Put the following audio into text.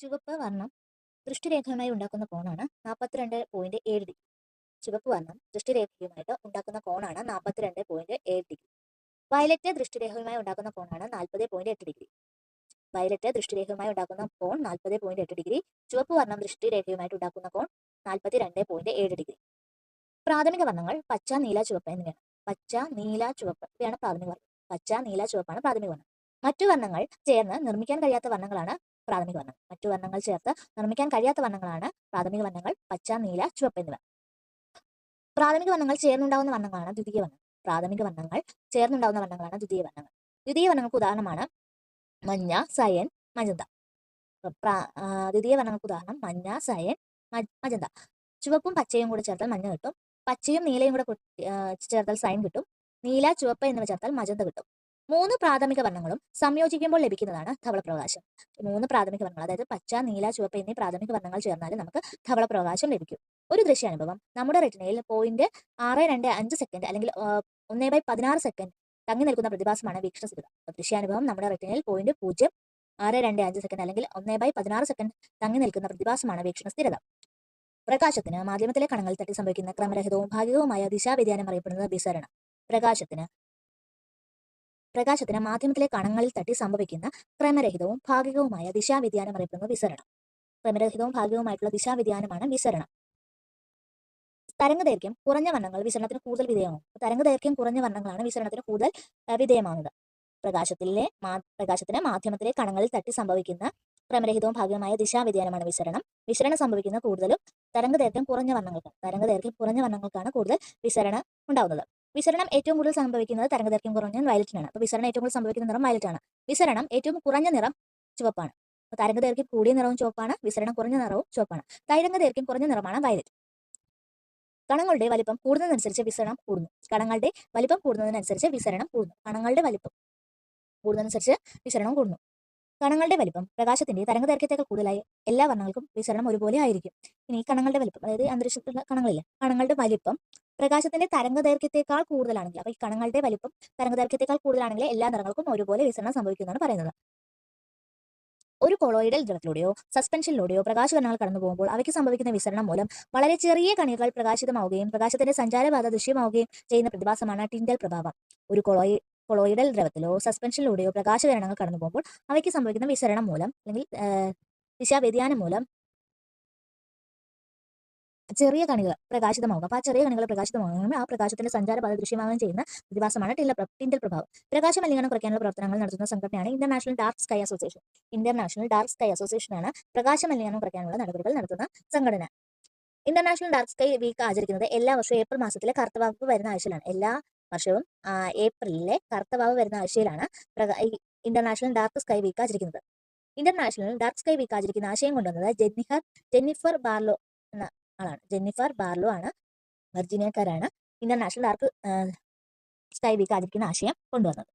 ചുവപ്പ് വർണം ദൃഷ്ടിരേഖയുമായി ഉണ്ടാക്കുന്ന കോണാണ്. നാൽപ്പത്തിരണ്ട് പോയിന്റ് ഏഴ് ഡിഗ്രി ചുവപ്പ് വർണം ദൃഷ്ടിരേഖയുമായിട്ട് ഉണ്ടാക്കുന്ന കോണാണ് നാൽപ്പത്തിരണ്ട് പോയിന്റ് ഏഴ് ഡിഗ്രി വയലറ്റ് ദൃഷ്ടിരേഖയുമായി ഉണ്ടാക്കുന്ന കോണാണ് നാൽപ്പത് പോയിന്റ് എട്ട് ഡിഗ്രി വയലറ്റ് ദൃഷ്ടിരേഖയുമായി ഉണ്ടാക്കുന്ന കോൺ നാൽപ്പത് പോയിന്റ് എട്ട് ഡിഗ്രി ചുവപ്പ് വർണം ദൃഷ്ടിരേഖയുമായിട്ട് ഉണ്ടാക്കുന്ന കോൺ നാൽപ്പത്തി രണ്ട് പോയിന്റ് ഏഴ് ഡിഗ്രി പ്രാഥമിക വർണങ്ങൾ പച്ച നീല ചുവപ്പ് എന്നിവയാണ്. പച്ച നീല ചുവപ്പ് ഇവയാണ് പ്രാഥമിക വർണം പച്ച നീല ചുവപ്പാണ് പ്രാഥമിക വർണം. മറ്റു വർണങ്ങൾ ചേർന്ന് നിർമ്മിക്കാൻ കഴിയാത്ത വർണങ്ങളാണ് പ്രാഥമിക വർണം മറ്റു വർണങ്ങൾ ചേർത്ത് നിർമ്മിക്കാൻ കഴിയാത്ത വർണങ്ങളാണ് പ്രാഥമിക വർണങ്ങൾ പച്ച നീല ചുവപ്പ് എന്നിവ. പ്രാഥമിക വർണങ്ങൾ ചേർന്നുണ്ടാവുന്ന വർണങ്ങളാണ് ദ്വിതീയ വർണം പ്രാഥമിക വർണങ്ങൾ ചേർന്നുണ്ടാവുന്ന വർണങ്ങളാണ് ദ്വിതീയ വർണങ്ങൾ. ദ്വിതീയ വർണങ്ങൾക്ക് ഉദാഹരണമാണ് മഞ്ഞ സയൻ മജന്ത. ദ്വിതീയ വർണങ്ങൾക്ക് ഉദാഹരണം മഞ്ഞ സയൻ മജന്ത. ചുവപ്പും പച്ചയും കൂടെ ചേർത്താൽ മഞ്ഞ കിട്ടും. പച്ചയും നീലയും കൂടെ ചേർത്താൽ സയൻ കിട്ടും. നീല ചുവപ്പ് എന്നിവ ചേർത്താൽ മജന്ത കിട്ടും. മൂന്ന് പ്രാഥമിക വർണങ്ങളും സംയോജിക്കുമ്പോൾ ലഭിക്കുന്നതാണ് ധവളപ്രകാശം. മൂന്ന് പ്രാഥമിക വർണങ്ങൾ അതായത് പച്ച നീല ചുവപ്പ് എന്നീ പ്രാഥമിക വർണങ്ങൾ ചേർന്നാൽ നമുക്ക് ധവളപ്രകാശം ലഭിക്കും. ഒരു ദൃശ്യാനുഭവം നമ്മുടെ റെറ്റിനയിൽ പോയിന്റ് ആറ് രണ്ട് അഞ്ച് സെക്കൻഡ് അല്ലെങ്കിൽ ഒന്നേ ബൈ പതിനാറ് സെക്കൻഡ് തങ്ങി നിൽക്കുന്ന പ്രതിഭാസമാണ് വീക്ഷണ സ്ഥിരത ദൃശ്യാനുഭവം നമ്മുടെ റെറ്റിനയിൽ പോയിന്റ് പൂജ്യം ആറ് രണ്ട് അഞ്ച് സെക്കൻഡ് അല്ലെങ്കിൽ ഒന്നേ ബൈ പതിനാറ് സെക്കൻഡ് തങ്ങി നിൽക്കുന്ന പ്രതിഭാസമാണ് വീക്ഷണ സ്ഥിരത പ്രകാശത്തിന് മാധ്യമത്തിലെ കണങ്ങൾ തട്ടി സംഭവിക്കുന്ന ക്രമരഹിതവും ഭാഗികവുമായ ദിശാവ്യതിയാനം അറിയപ്പെടുന്നത് വിസരണം പ്രകാശത്തിന് പ്രകാശത്തിന് മാധ്യമത്തിലെ കണങ്ങളിൽ തട്ടി സംഭവിക്കുന്ന ക്രമരഹിതവും ഭാഗികവുമായ ദിശാവ്യതിയാനം അറിയപ്പെടുന്ന വിസരണം. ക്രമരഹിതവും ഭാഗികവുമായിട്ടുള്ള ദിശാവ്യതിയാനമാണ് വിസരണം. തരംഗദൈർഘ്യം കുറഞ്ഞ വർണങ്ങൾ വിസരണത്തിന് കൂടുതൽ വിധേയമാകും തരംഗ ദൈർഘ്യം കുറഞ്ഞ വർണങ്ങളാണ് വിസരണത്തിന് കൂടുതൽ വിധേയമാകുന്നത്. പ്രകാശത്തിലെ മാ- പ്രകാശത്തിന് മാധ്യമത്തിലെ കണങ്ങളിൽ തട്ടി സംഭവിക്കുന്ന ക്രമരഹിതവും ഭാഗികമായ ദിശാവ്യതിയാനമാണ് വിസരണം. വിസരണം സംഭവിക്കുന്ന കൂടുതലും തരംഗദൈർഘ്യം കുറഞ്ഞ വർണങ്ങൾക്ക് തരംഗദൈർഘ്യം കുറഞ്ഞ വർണങ്ങൾക്കാണ് കൂടുതൽ വിസരണം ഉണ്ടാവുന്നത്. വിസരണം ഏറ്റവും കൂടുതൽ സംഭവിക്കുന്നത് തരംഗദൈർഘ്യം കുറഞ്ഞ വയലറ്റിനാണ്. അപ്പോൾ വിസരണം ഏറ്റവും കൂടുതൽ സംഭവിക്കുന്ന നിറം വയലറ്റാണ്. വിസരണം ഏറ്റവും കുറഞ്ഞ നിറം ചുവപ്പാണ്. അപ്പോൾ തരംഗദൈർഘ്യം കൂടിയ നിറവും ചുവപ്പാണ് വിസരണം കുറഞ്ഞ നിറവും ചുവപ്പാണ്. തരംഗദൈർഘ്യം കുറഞ്ഞ നിറമാണ് വയലറ്റ്. കണങ്ങളുടെ വലിപ്പം കൂടുന്നതിനനുസരിച്ച് വിസരണം കൂടുന്നു. കണങ്ങളുടെ വലിപ്പം കൂടുന്നതിനനുസരിച്ച് വിസരണം കൂടുന്നു. കണങ്ങളുടെ വലിപ്പം കൂടുന്നതനുസരിച്ച് വിസരണം കൂടുന്നു. കണങ്ങളുടെ വലിപ്പം പ്രകാശത്തിന്റെ തരംഗദൈർഘ്യത്തേക്കാൾ കൂടുതലായി എല്ലാ വർണങ്ങൾക്കും വിസരണം ഒരുപോലെ ആയിരിക്കും. ഇനി കണങ്ങളുടെ വലിപ്പം അതായത് അന്തരീക്ഷത്തിലുള്ള കണങ്ങളില്ല. കണങ്ങളുടെ വലിപ്പം പ്രകാശത്തിന്റെ തരംഗദൈർഘ്യത്തേക്കാൾ കൂടുതലാണെങ്കിൽ അപ്പൊ ഈ കണങ്ങളുടെ വലിപ്പം തരംഗദൈർഘ്യത്തേക്കാൾ കൂടുതലാണെങ്കിൽ എല്ലാ നിറങ്ങൾക്കും ഒരുപോലെ വിസരണം സംഭവിക്കുന്നതാണ് പറയുന്നത്. ഒരു കൊളോയിഡൽ ദ്രവത്തിലൂടെയോ സസ്പെൻഷനിലൂടെയോ പ്രകാശകരണങ്ങൾ കടന്നു പോകുമ്പോൾ അവയ്ക്ക് സംഭവിക്കുന്ന വിസരണം മൂലം വളരെ ചെറിയ കണികൾ പ്രകാശിതമാവുകയും പ്രകാശത്തിന്റെ സഞ്ചാരപാത ദൃശ്യമാവുകയും ചെയ്യുന്ന പ്രതിഭാസമാണ് ടിൻഡൽ പ്രഭാവം. ഒരു കൊളോയി കൊളോയിഡൽ ദ്രവത്തിലോ സസ്പെൻഷനിലൂടെയോ പ്രകാശകിരണങ്ങൾ കടന്നു പോകുമ്പോൾ അവയ്ക്ക് സംഭവിക്കുന്ന വിസരണം മൂലം അല്ലെങ്കിൽ ദിശാവ്യതിയാനം മൂലം ചെറിയ കണികൾ പ്രകാശിതമാവുക അപ്പൊ ആ ചെറിയ കണികൾ പ്രകാശിതമാകുമ്പോൾ ആ പ്രകാശത്തിന്റെ സഞ്ചാരപാത ദൃശ്യമാകുകയും ചെയ്യുന്ന പ്രതിഭാസമാണ് ടില്ല ടിൻഡൽ പ്രഭാവം. പ്രകാശ മലിനീകരണം കുറയ്ക്കാനുള്ള പ്രവർത്തനങ്ങൾ നടത്തുന്ന സംഘടനയാണ് international dark sky association international dark sky association ആണ് പ്രകാശ മലിനീകരണം കുറയ്ക്കാനുള്ള നടപടികൾ നടത്തുന്ന സംഘടന. ഇന്റർനാഷണൽ ഡാർക്ക് സ്കൈ വീക്ക് ആചരിക്കുന്നത് എല്ലാ വർഷവും ഏപ്രിൽ മാസത്തിലെ കറുത്തവാവ് വരുന്ന ആഴ്ചയിലാണ്. എല്ലാ വർഷവും ഏപ്രിലിലെ കറുത്തവാവ് വരുന്ന ആഴ്ചയിലാണ് ഇന്റർനാഷണൽ ഡാർക്ക് സ്കൈ വീക്ക് ആചരിക്കുന്നത് ഇന്റർനാഷണൽ ഡാർക്ക് സ്കൈ വീക്ക് ആചരിക്കുന്ന ആശയം കൊണ്ടുവന്നത് ജെന്നിഫർ ജെന്നിഫർ ബാർലോ എന്ന ആളാണ്. ജെന്നിഫർ ബാർലോ ആണ് വെർജീനിയക്കാരാണ് ഇന്റർനാഷണൽ ഡാർക്ക് സ്കൈ വീക്ക് ആചരിക്കുന്ന ആശയം കൊണ്ടുവന്നത്.